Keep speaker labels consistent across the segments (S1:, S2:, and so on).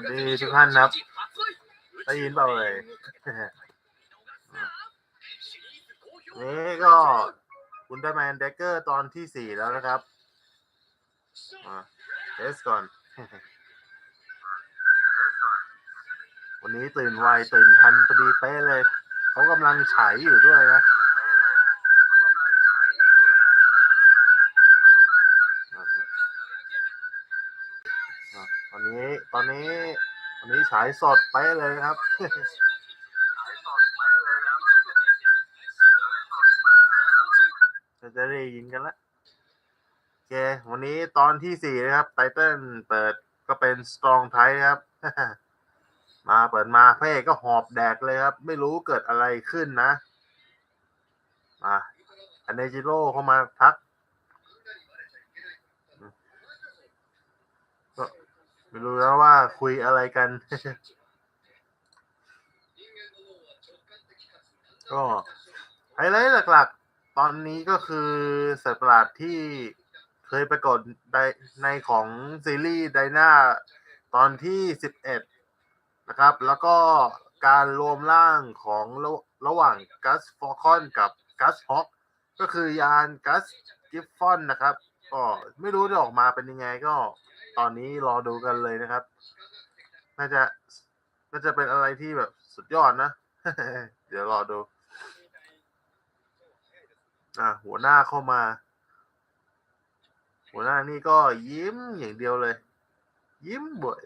S1: วัสดีทุกท่านครับได้ยินเปล่าเลยนี่ก็อุลตร้าแมนเดกเกอร์ตอนที่สี่แล้วนะครับเทสก่อน วันนี้ตื่นไวตื่นทันพอดีเป๊ะเลย เขากำลังฉายอยู่ด้วยนะ ตอนนี้ตอนนี้ฉายสดไปเลยครับก็จะได้ยินกันละโอเค วันนี้ตอนที่สี่นะครับ ไตเติ้ลเปิดก็เป็น Strong t i ครับ มาเปิดมาพระเอกก็หอบแดกเลยครับ ไม่รู้เกิดอะไรขึ้นนะ มาอันเนจิโร่เข้ามาทัก ไม่รู้แล้วว่าคุยอะไรกัน ก็ไฮไลท์หลักๆ ตอนนี้ก็คือสัตว์ประหลาดที่เคยปรากฏในในของซีรีส์ไดนาตอนที่สิบเอ็ดนะครับ แล้วก็การรวมร่างของระระหว่างกัสฟอร์คอนกับกัสฮอกก็คือยานกัสกิฟฟอนนะครับ ก็ไม่รู้จะออกมาเป็นยังไงก็ ตอนนี้รอดูกันเลยนะครับ น่าจะน่าจะเป็นอะไรที่แบบสุดยอดนะ เดี๋ยวรอดู อะหัวหน้าเข้ามา หัวหน้านี่ก็ยิ้มอย่างเดียวเลย ยิ้มบ่อย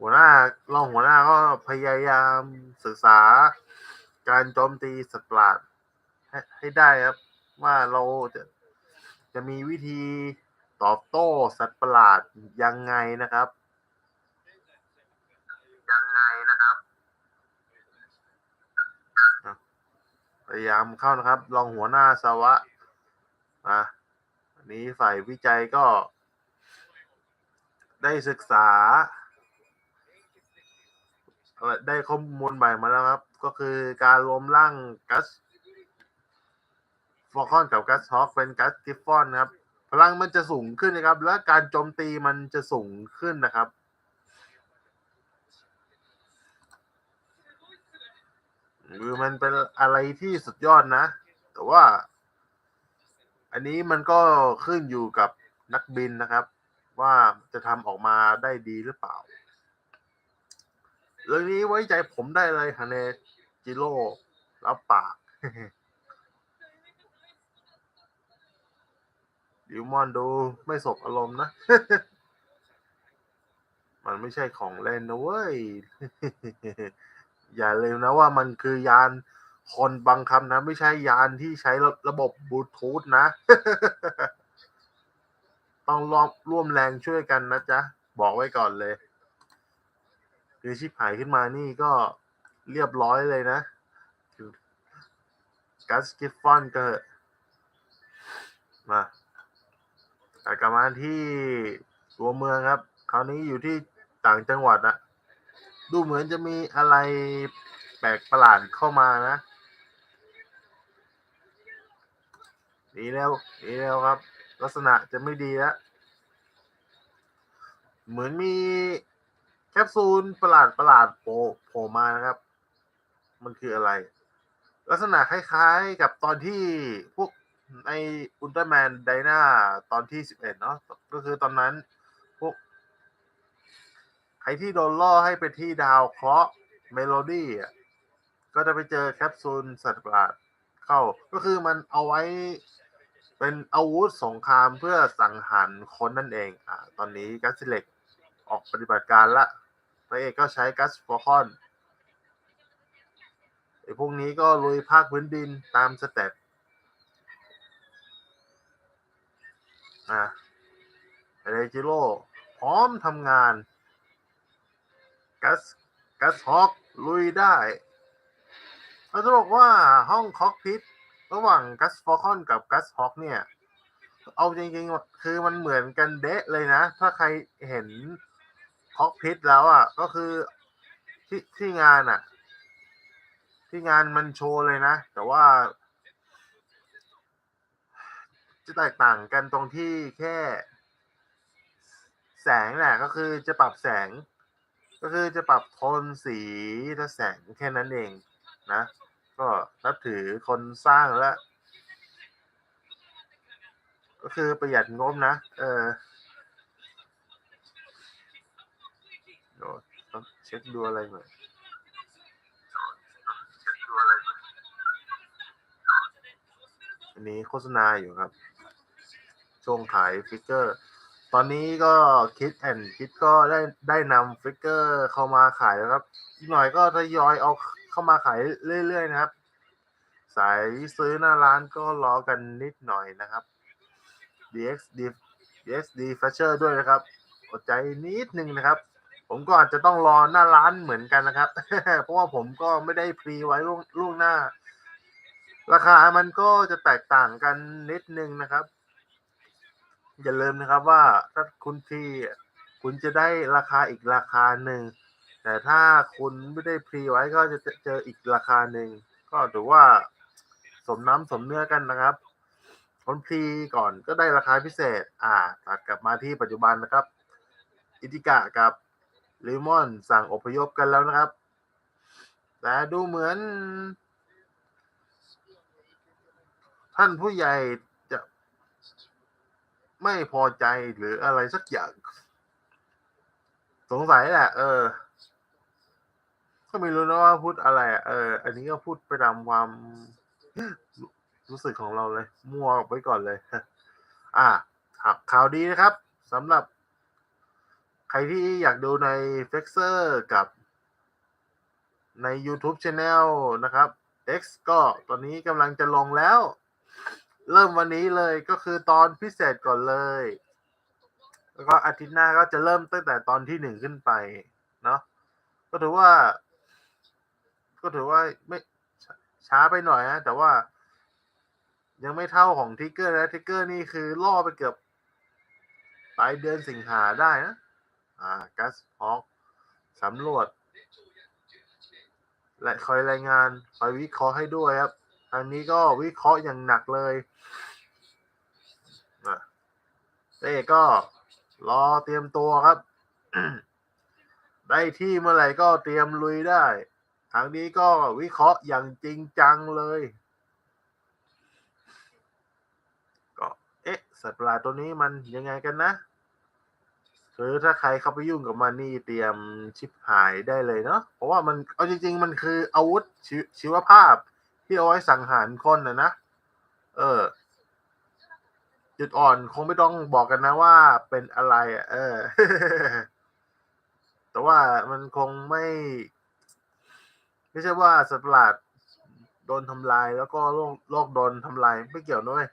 S1: หัวหน้ารองหัวหน้าก็พยายามศึกษาการโจมตีสัตว์ประหลาดให้ให้ได้ครับ ว่าเราจะจะมีวิธีตอบโต้สัตว์ประหลาดยังไงนะครับ ยังไงนะครับอะพยายามเข้านะครับรองหัวหน้าสวะอะอันนี้ฝ่ายวิจัยก็ได้ศึกษาเอ่อ ได้ข้อมูลใหม่มาแล้วครับ ก็คือการรวมร่างกัสฟอคอนกับกัสฮอคเป็นกัสกิฟฟอนนะครับ พลังมันจะสูงขึ้นนะครับ และการโจมตีมันจะสูงขึ้นนะครับคือมันเป็นอะไรที่สุดยอดนะ แต่ว่า อันนี้มันก็ขึ้นอยู่กับนักบินนะครับ ว่าจะทำออกมาได้ดีหรือเปล่า เรื่องนี้ไว้ใจผมได้เลยฮาเนจิโร่รับปากดิวมอนดูไม่สบอารมณ์นะ มันไม่ใช่ของเล่นนะเว้ย อย่าลืมนะว่ามันคือยานคนบังคับนะ ไม่ใช่ยานที่ใช้ระระบบบลูทูธนะ ต้องร่วมร่วมแรงช่วยกันนะจ๊ะ บอกไว้ก่อนเลย คือชิบหายขึ้นมานี่ก็เรียบร้อยเลยนะกัสกิฟฟอนก็มาแต่กลับมาที่ตัวเมืองครับ คราวนี้อยู่ที่ต่างจังหวัดนะดูเหมือนจะมีอะไรแปลกประหลาดเข้ามานะดีแล้วดีแล้วครับ ลักษณะจะไม่ดีแล้วเหมือนมี แคปซูลประหลาดประหลาดโผล่โผล่มานะครับ มันคืออะไร ลักษณะคล้ายๆกับตอนที่พวกในอุลตร้าแมนไดนาตอนที่สิบเอ็ดเนาะก็คือตอนนั้นพวก ใครที่โดนล่อให้ไปที่ดาวเคราะห์เมโลดี้อะก็จะไปเจอแคปซูลสัตว์ประหลาดเข้า ก็คือมันเอาไว้เป็นอาวุธสงครามเพื่อสังหารคนนั่นเอง อ่า ตอนนี้กัสซิเล็กออกปฏิบัติการละ พระเอกก็ใช้กัสฟอคอนไอ้พวกนี้ก็ลุยภาคพื้นดินตามสเต็ปอ่าเรจิโร่พร้อมทำงาน กัส กัสฮอกลุยได้เราจะบอกว่าห้องคอกพิทระหว่างกัสฟอคอนกับกัสฮอกเนี่ย เอาจริงๆ คือมันเหมือนกันเดะเลยนะ ถ้าใครเห็น คอกพิทแล้วอะ ก็คือที่ที่งานอะ ที่งานมันโชว์เลยนะ แต่ว่า จะแตกต่างกันตรงที่แค่ แสงแหละก็คือจะปรับแสง ก็คือจะปรับโทนสีและแสงแค่นั้นเองนะ ก็นับถือคนสร้างแล้วก็คือประหยัดงบนะ เออ เช็คดูอะไรหน่อยอันนี้โฆษณาอยู่ครับ ช่วงขายฟิกเกอร์ ตอนนี้ก็คิดแอนคิดก็ได้ได้นำฟิกเกอร์เข้ามาขายแล้วครับอีกหน่อยก็ทยอยเอาเข้ามาขายเรื่อยๆนะครับ สายซื้อหน้าร้านก็รอกันนิดหน่อยนะครับ DXD DXD Fetcher ด้วยนะครับอดใจนิดนึงนะครับ ผมก็อาจจะต้องรอหน้าร้านเหมือนกันนะครับ เพราะว่าผมก็ไม่ได้พรีไว้ล่วงหน้า ราคามันก็จะแตกต่างกันนิดนึงนะครับ อย่าลืมนะครับว่าถ้าคุณพรีคุณจะได้ราคาอีกราคาหนึ่ง แต่ถ้าคุณไม่ได้พรีไว้ก็จะเจออีกราคาหนึ่ง ก็ถือว่าสมน้ำสมเนื้อกันนะครับคนพรีก่อนก็ได้ราคาพิเศษ อ่าตัดกลับมาที่ปัจจุบันนะครับ อิติกะกับ ลิมอนสั่งอพยพกันแล้วนะครับ แต่ดูเหมือน ท่านผู้ใหญ่จะไม่พอใจหรืออะไรสักอย่าง สงสัยแหละ เออ ก็ไม่รู้นะว่าพูดอะไรอะเออ อันนี้ก็พูดไปตามความรู้สึกของเราเลย มั่วไว้ก่อนเลย อ่าข่าวดีนะครับสำหรับ รที่อยากดูใน f l e x e r กับใน YouTube Channel นะครับ X ก็ตอนนี้กำลังจะลงแล้ว เริ่มวันนี้เลยก็คือตอนพิเศษก่อนเลย แล้วก็อาทิตย์หน้าก็จะเริ่มตั้งแต่ตอนที่หนึ่งขึ้นไป เนาะก็ถือว่า ก็ถือว่าไม่ช้าไปหน่อยนะแต่ว่า ยังไม่เท่าของทิกเกอร์นะทิกเกอร์นี่คือล่อไปเกือบปลายเดือนสิงหาได้นะ อ่ากัสฮอกสำรวจ และคอยรายงานคอยวิเคราะห์ให้ด้วยครับทางนี้ก็วิเคราะห์อย่างหนักเลยอะเต้ก็รอเตรียมตัวครับ ได้ที่เมื่อไหร่ก็เตรียมลุยได้ทางนี้ก็วิเคราะห์อย่างจริงจังเลย ก็เอ๊ะสัตว์ประหลาดตัวนี้มันยังไงกันนะ คือถ้าใครเข้าไปยุ่งกับมันนี่เตรียมชิปหายได้เลยเนาะเพราะว่ามันเอาจริง ๆ มันคืออาวุธชชีวภาพที่เอาไว้สังหารคนนะนะเออ จุดอ่อนคงไม่ต้องบอกกันนะว่าเป็นอะไรอะ เออ แต่ว่ามันคงไม่ ไม่ใช่ว่าสัตว์ประหลาดโดนทำลายแล้วก็โลกโลกโดนทำลายไม่เกี่ยวด้วย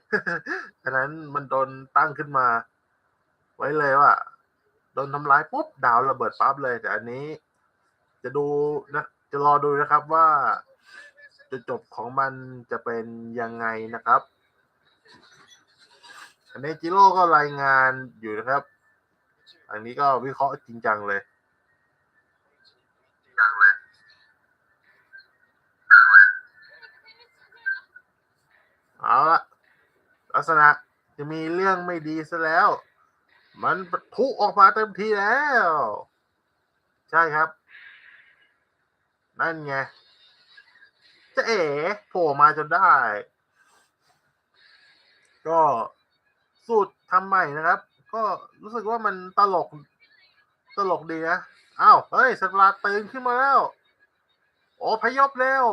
S1: อันนั้นมันโดนตั้งขึ้นมา ไว้เลยว่า โดนทำร้ายปุ๊บดาวระเบิดปั๊บเลย แต่อันนี้ จะดูนะจะรอดูนะครับว่าจุดจบของมันจะเป็นยังไงนะครับ อันนี้จิโร่ก็รายงานอยู่นะครับ อันนี้ก็วิเคราะห์จริงจังเลยจังเลยเอาละลักษณะจะมีเรื่องไม่ดีซะแล้ว มันปะทุออกมาเต็มทีแล้ว ใช่ครับ นั่นไงจะเอ๋โผล่มาจนได้ ก็สูตรทำใหม่นะครับ ก็รู้สึกว่ามันตลก ตลกดีนะอ้าวเฮ้ยสัตว์ประหลาตื่นขึ้นมาแล้ว โอ้พยพเร็ว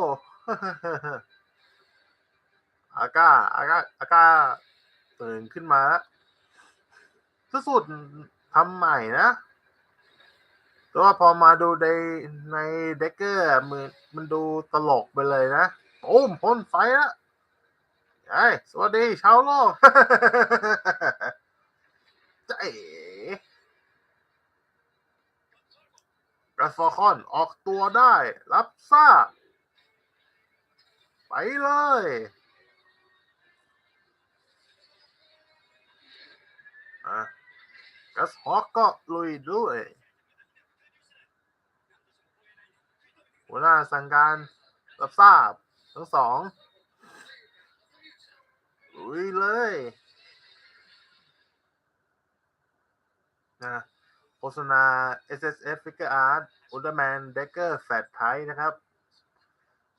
S1: อาก้าอาก้าอาก้าตื่นขึ้นมาแล้ว สุดทำใหม่นะแต่ว่าพอมาดูในในเด็กเกอร์มันมันดูตลกไปเลยนะโอ้มพ่นไฟแล้วไอ้ยสวัสดีชาวโลกจะเอ๋กระฟอร์คอนออกตัวได้ รับทราบไปเลย อะ กัสฮอกก็ลุยด้วยหัวหน้าสั่งการรับทราบทั้งสองลุยเลยนะโฆษณา SSF Figure Art Ultraman Decker Fat t i นะครับ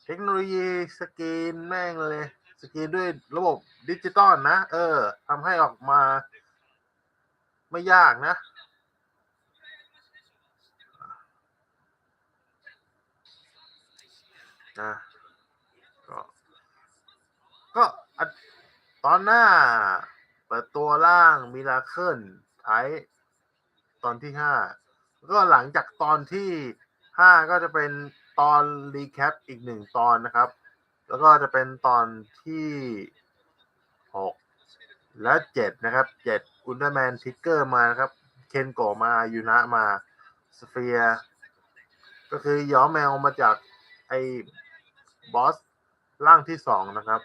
S1: เทคโนโลยีสกรีนแม่งเลย สกรีนด้วยระบบดิจิตอลนะ เออทำให้ออกมา ไม่ยากนะ นะ ก็ก็ตอนหน้า เปิดตัวล่างมิราเคิลไทตอนที่ห้าก็หลังจากตอนที่ห้าก็จะเป็นตอนรีแคปอีกหนึ่งตอนนะครับ แล้วก็จะเป็นตอนที่หกและเจ็ดนะครับเจ็ด อุลตร้าแมนทิกเกอร์มานะครับ เคนโกะมายูนะมาสเฟียก็คือย้อมแมวมาจากไอ้บอสร่างที่สองนะครับ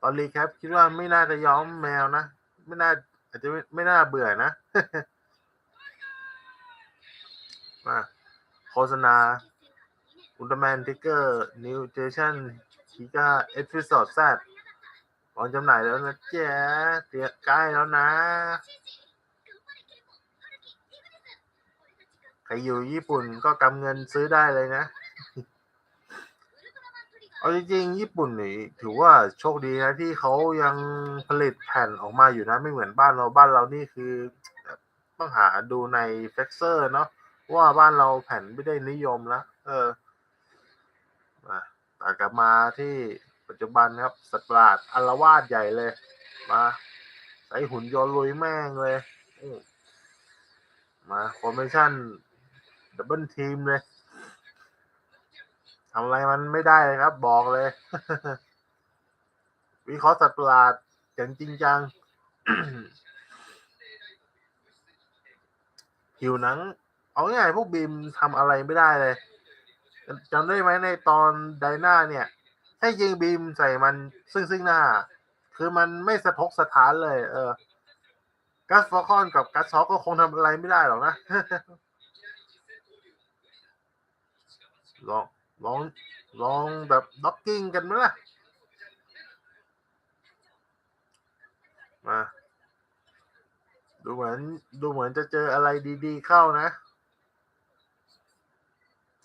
S1: ตอนรีแคปคิดว่าไม่น่าจะย้อมแมวนะ ไม่น่าอาจจะไม่ไม่น่าเบื่อนะ มาโฆษณาอุลตร้าแมนทิกเกอร์นิวเจชั่น ชิก้าเอพิโซดแซดวางจำหน่ายแล้วนะเจ๊เตรียมใกล้แล้วนะ ใครอยู่ญี่ปุ่นก็กำเงินซื้อได้เลยนะ เอาจริงๆ ญี่ปุ่นนี่ถือว่าโชคดีนะที่เขายังผลิตแผ่นออกมาอยู่นะ ไม่เหมือนบ้านเราบ้านเรานี่คือต้องหาดูในเฟกเซอร์เนาะว่าบ้านเราแผ่นไม่ได้นิยมแล้วเออมาตัด กลับมาที่ปัจจุบันครับสัตว์ประหลาดอารวาสใหญ่เลย มาใส่หุ่นยนต์ลุยแม่งเลยมาฟอร์เมชั่นดับเบิลทีมเลยทำอะไรมันไม่ได้เลยครับ บอกเลย วิเคราะห์สัตว์ประหลาดอย่างจริงจังผิวหนัง เอาง่ายพวกบีมทำอะไรไม่ได้เลย จำได้ไหมในตอนไดนาเนี่ย ให้ยิงบีมใส่มันซึ่งซึ่งหน้า คือมันไม่สะทกสะท้านเลย เออกัสฟอคอนกับกัสช็อกก็คงทำอะไรไม่ได้หรอกนะลองลองลองแบบด็อกกิ้งกันไหมล่ะ มา ดูเหมือนดูเหมือนจะเจออะไรดี ๆ เข้านะ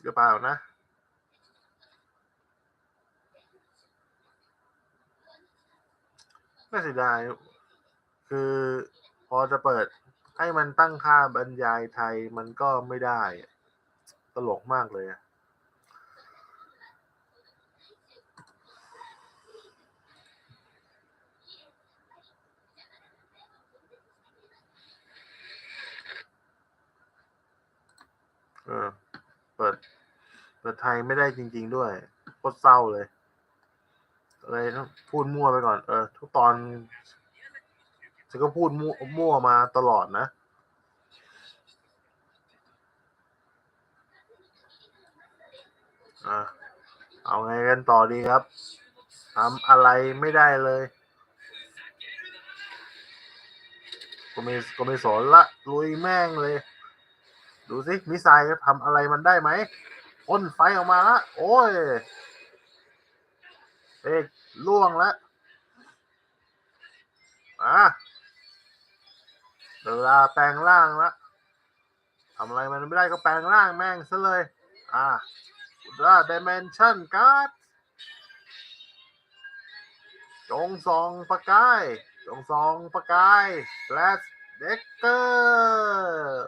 S1: รือเปล่านะ น่าเสียดาย คือพอจะเปิดให้มันตั้งค่าบรรยายไทยมันก็ไม่ได้ ตลกมากเลยอะเออ เปิดไทยไม่ได้จริง ๆ ด้วยโคตรเศร้าเลยเลยต้องพูดมั่วไปก่อน เออ ทุกตอนฉันก็พูดมั่วมั่วมาตลอดนะ อะเอาไงกันต่อดีครับทำอะไรไม่ได้เลยก็ไม่ก็ไม่สนละลุยแม่งเลย ดูสิมิสไซล์ทำอะไรมันได้ไหม พ่นไฟออกมาละโอ้ยเอกล่วงแล้วอะเวลาแปลงร่างละทำอะไรมันไม่ได้ก็แปลงร่างแม่งซะเลย อะอุลตร้าดิเมนชั่นการ์ดจงซองประกาย จงซองประกายแฟลชเด็กเกอร์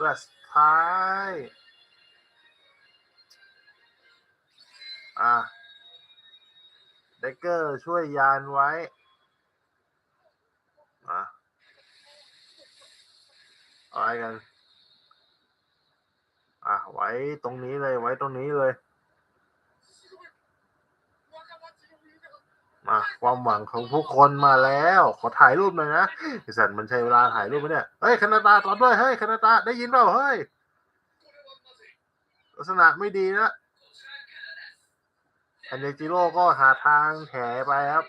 S1: แฟลสท้าย อะเดกเกอร์ช่วยยานไว้ อะอะไรกัน อะไว้ตรงนี้เลยไว้ตรงนี้เลย มาความหวังของทุกคนมาแล้ว ขอถ่ายรูปหน่อยนะไอสันมันใช้เวลาถ่ายรูปไหมเนี่ยเฮ้ยคณาตาตอบด้วยเฮ้ยคณาตาได้ยินเปล่าเฮ้ยลักษณะไม่ดีนะอันเดจิโร่ก็หาทางแถไปครับ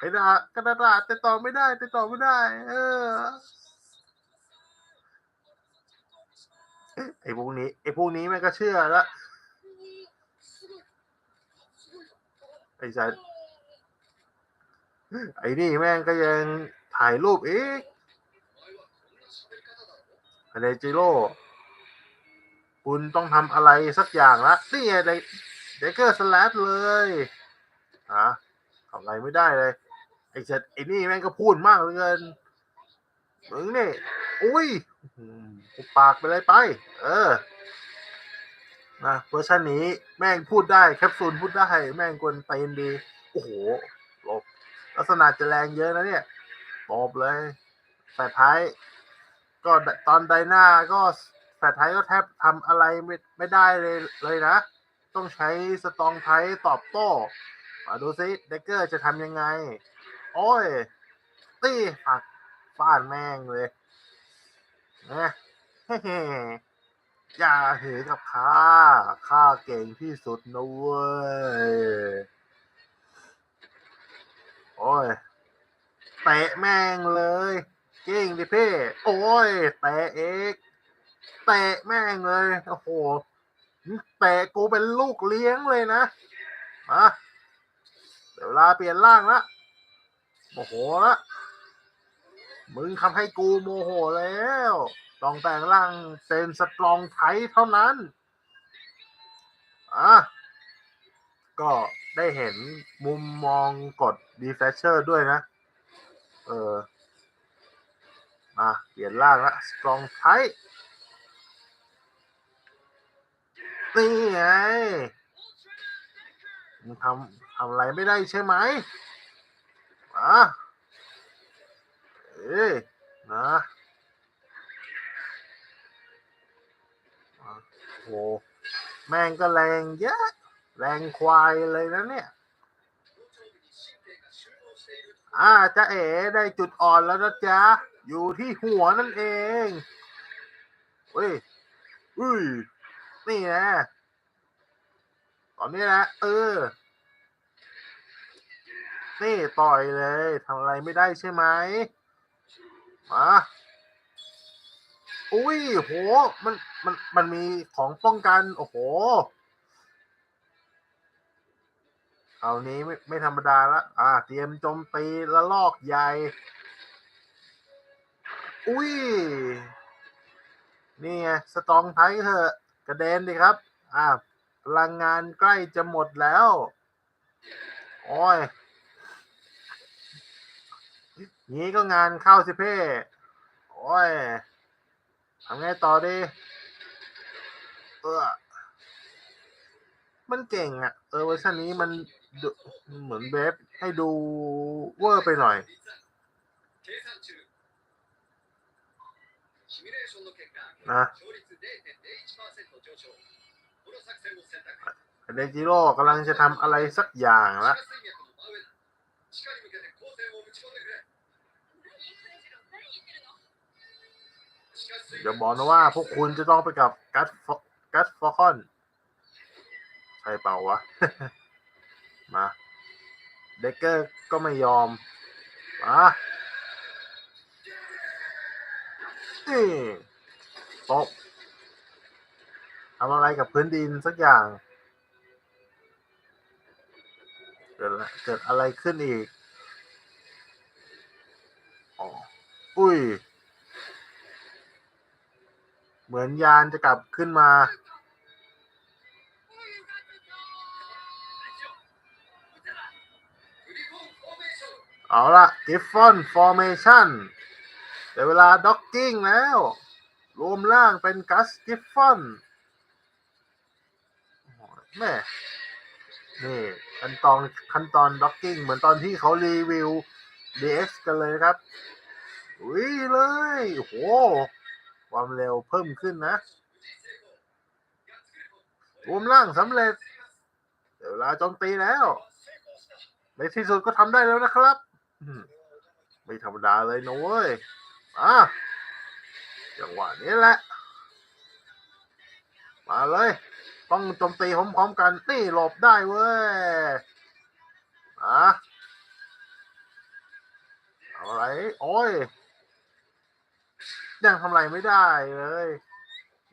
S1: กระดาษกระดาษติดต่อไม่ได้ติดต่อไม่ได้ เออไอ้พวกนี้ไอ้พวกนี้แม่ก็เชื่อแล้วไอ้สัส ไอ้นี่แม่งก็ยังถ่ายรูปอีกอันเดจิโร่คุณต้องทำอะไรสักอย่างละนี่ไงเดเดเกอร์สแลชเลยฮะทำอะไรไม่ได้เลย ไอ้เจ็ดไอ้นี่แม่งก็พูดมากเหลือเกินมึงนี่อุ้ยปากไปเลยไป เออนะเวอร์ชันนี้แม่งพูดได้แคปซูลพูดได้ แม่งกวนตีนดี โอ้โห ลักษณะจะแรงเยอะนะเนี่ยตบเลยแฟร์ไทาย ก็ตอนไดนาก็แฟร์ไทายก็แทบทำอะไรไม่ไม่ได้เลยเลยนะ ต้องใช้สตองไทตอบโต้มาดูซิเดกเกอร์จะทำยังไง โอ้ย ตีฝักฟาดแม่งเลยนะเฮ้ๆอย่าเหอกับข้า ข้าเก่งที่สุดนะเว้ย โอ้ยเตะแม่งเลยเก่งดิเพ่โอ้ยเตะเอกเตะแม่งเลย โอ้โหเตะกูเป็นลูกเลี้ยงเลยนะมาเดี๋ยวเวลาเปลี่ยนร่างละโมโหละมึงทำให้กูโมโหแล้วต้องแต่งร่างเป็นสตรองไทยเท่านั้นอะก็ได้เห็นมุมมองกด ดีแฟชเชอร์ด้วยนะ เออมาเปลี่ยนร่างละสตรองไทนี่ไงมึงทำทำอะไรไม่ได้ใช่ไหมอะเอ้ยนะโอะโหแม่งก็แรงเยอะ แรงควายเลยนะเนี่ย อ่าจะเอ๋ได้จุดอ่อนแล้วนะจ๊ะ อยู่ที่หัวนั่นเองเฮ้ยอุ้ย นี่นะตอนนี้นะ เออ นี่ต่อยเลยทำอะไรไม่ได้ใช่ไหมมาอุ้ย โห มัน มัน มันมีของป้องกัน โอ้โห ครานี้ไม่ไม่ธรรมดาละ อ่า เตรียมโจมตีละลอกใหญ่ อุ้ย นี่ไง สตองไทยเถอะ กระเด็นดิครับ อ่า พลังงานใกล้จะหมดแล้ว โอ้ยงี้ก็งานเข้าสิเพ่ โอ้ย ทำไงต่อดี เออมันเก่งอะ่ะ เออเวอร์ชันนี้มัน เหมือนเบฟให้ดูเวอร์ไปหน่อยนะเดจิโร่กำลังจะทำอะไรสักอย่างละเดี๋ยวบอกนะว่าพวกคุณจะต้องไปกับกัสกัสฟอคอน ใช่เปล่าวะ มาเดกเกอร์ก็ไม่ยอมมานี่ตบทำอะไรกับพื้นดินสักอย่าง เกิดอะไรเกิดอะไรขึ้นอีกอ๋ออุ้ย เหมือนยานจะกลับขึ้นมา เอาละกิฟฟอนฟอร์เมชันเดี๋ยวเวลาด็อกกิ้งแล้ว รวมร่างเป็นกัสกิฟฟอนแม่นี่ขั้นตอนขั้นตอนด็อกกิ้งเหมือนตอนที่เขารีวิว DX กันเลยครับอุ้ยเลยโหความเร็วเพิ่มขึ้นนะ รวมร่างสำเร็จ เดี๋ยวเวลาจมตีแล้ว ในที่สุดก็ทำได้แล้วนะครับ ไม่ธรรมดาเลยนะเว้ยอะจังหวะนี้แหละ มาเลย ต้องโจมตีพร้อมๆกัน นี่หลบได้เว้ยอะอะไร โอ้ย ยังทำอะไรไม่ได้เลย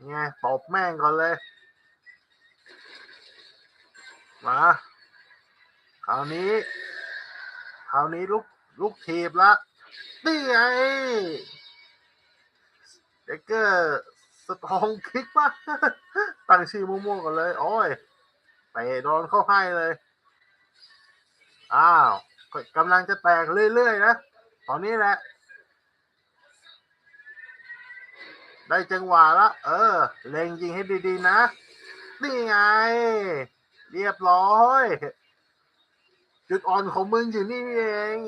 S1: ไงตบแม่งก่อนเลย มา คราวนี้ คราวนี้ลูก ลูกทีบละนี่ไงเด็กเกอร์สตองคลิกปะตั้งชื่อมั่วๆก่อนเลย โอ้ยไปโดนเข้าให้เลย อ้าวก็กำลังจะแตกเรื่อยๆนะ ตอนนี้แหละ ได้จังหวะละ เออ เล็งยิงให้ดีๆนะ นี่ไง เรียบร้อย จุดอ่อนของมึงอยู่นี่เอง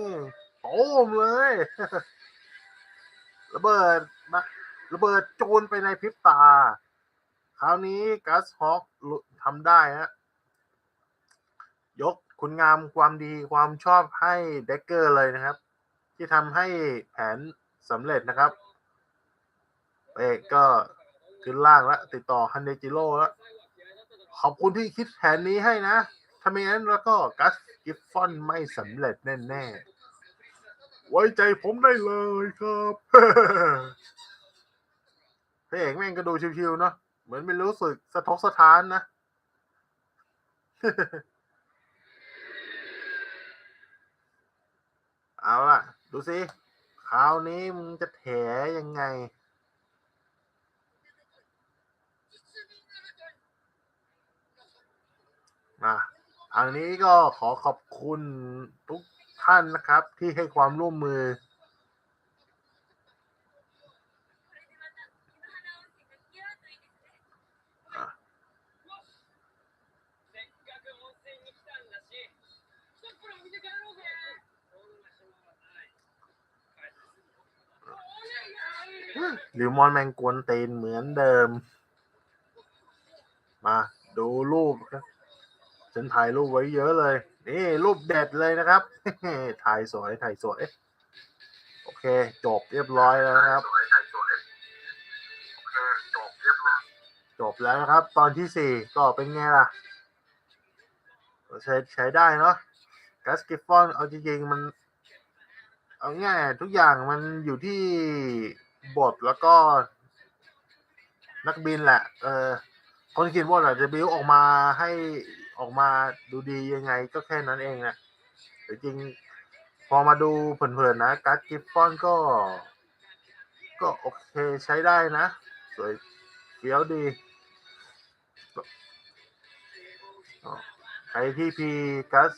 S1: โต้มเลยระเบิดนะระเบิดโจรไปในพริบตา คราวนี้กัสฮอกทำได้ฮะยกคุณงามความดีความชอบให้เด็กเกอร์เลยนะครับ ที่ทำให้แผนสำเร็จนะครับ เอกก็ขึ้นล่างแล้ว ติดต่อฮันเดจิโร่แล้ว ขอบคุณที่คิดแผนนี้ให้นะถ้าไม่งั้นแล้วก็กัสกิฟฟอนไม่สำเร็จแน่ ๆ ไว้ใจผมได้เลยครับพระเอกแม่งก็ดูชิวๆเนาะเหมือนไม่รู้สึกสะทกสะท้านนะเอาล่ะ ดูสิคราวนี้มึงจะแถยังไงอะทางนี้ก็ขอขอบคุณทุก ท่านนะครับ ที่ให้ความร่วมมือ หรือมอนแมงกวนเตนเหมือนเดิม มา ดูรูปครับฉันถ่ายรูปไว้เยอะเลย นี่รูปเด็ดเลยนะครับถ่ายสวยถ่ายสวย โอเค จบเรียบร้อยแล้วนะครับ จบแล้วนะครับ ตอนที่สี่ก็เป็นไงล่ะ ใช้ใช้ได้เนาะกัสกิฟฟอนเอาจริงๆมัน เอาง่ายทุกอย่างมันอยู่ที่บทแล้วก็ นักบินแหละ เออคนเขียนบทอาจจะบิวออกมาให้ ออกมาดูดียังไงก็แค่นั้นเองนะแต่จริงพอมาดูเผินๆนะการ์ดกิฟฟอนก็ ก็โอเคใช้ได้นะ สวยเฟี้ยวดีใครที่พีกัส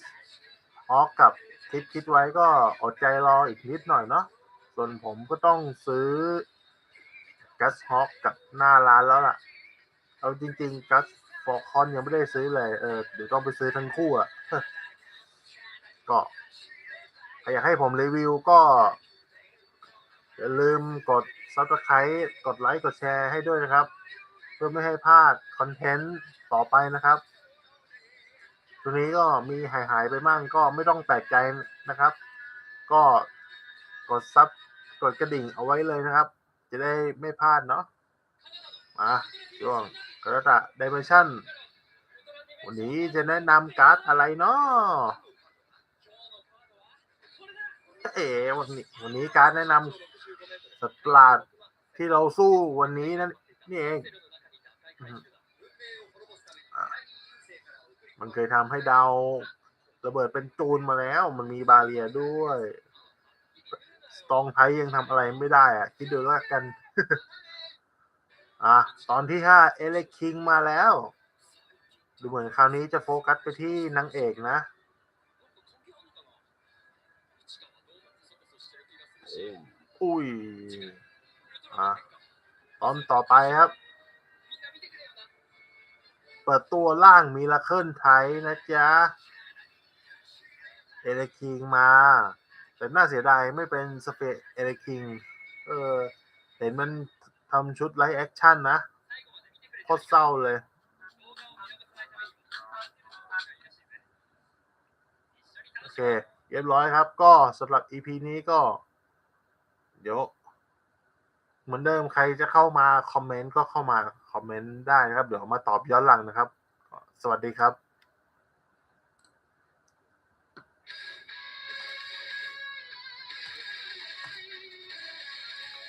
S1: ฮอกกับคิดคิดไว้ก็อดใจรออีกนิดหน่อยเนาะส่วนผมก็ต้องซื้อกัสฮอกกับหน้าร้านแล้วล่ะ เอาจริงๆกัส ฟอร์คอนยังไม่ได้ซื้อเลย เออเดี๋ยวต้องไปซื้อทั้งคู่อะ่ะ ก็ใครอยากให้ผมรีวิวก็อย่าลืมกด subscribe กดไลค์ กดแชร์ให้ด้วยนะครับ เพื่อไม่ให้พลาดคอนเทนต์ต่อไปนะครับตัวนี้ก็มีหายหายๆไปมั่งก็ไม่ต้องแปลกใจนะครับ ก็กดซับกดกระดิ่งเอาไว้เลยนะครับ จะได้ไม่พลาดเนาะมาช่วง กระดาษดิเมชั่นวันนี้จะแนะนำการ์ดอะไรเนาะเอ๋วันนี้วันนี้การดแนะนำสัตว์ประหลาดที่เราสู้วันนี้นั่นนี่เอง มันเคยทำให้ดาวระเบิดเป็นจูนมาแล้ว มันมีบาเรียด้วยสตองไทยยังทำอะไรไม่ได้อะคิดดูแล้วกัน อะตอนที่ห้าเอเล็กคิงมาแล้ว ดูเหมือนคราวนี้จะโฟกัสไปที่นางเอกนะอุ้ยอะตอนต่อไปครับ เปิดตัวล่างมีลาเคิลไทยนะจ๊ะ เอเลคิงมา แต่น่าเสียดายไม่เป็นสเปเอเลคิง เออ เห็นมัน ทำชุดไลท์แอคชั่นนะโคตรเศร้าเลย โอเคเรียบร้อยครับ ก็สำหรับ EP นี้ก็ เดี๋ยว เหมือนเดิมใครจะเข้ามา คอมเมนต์ก็เข้ามา คอมเมนต์ได้นะครับ เดี๋ยวมาตอบย้อนหลังนะครับ สวัสดีครับ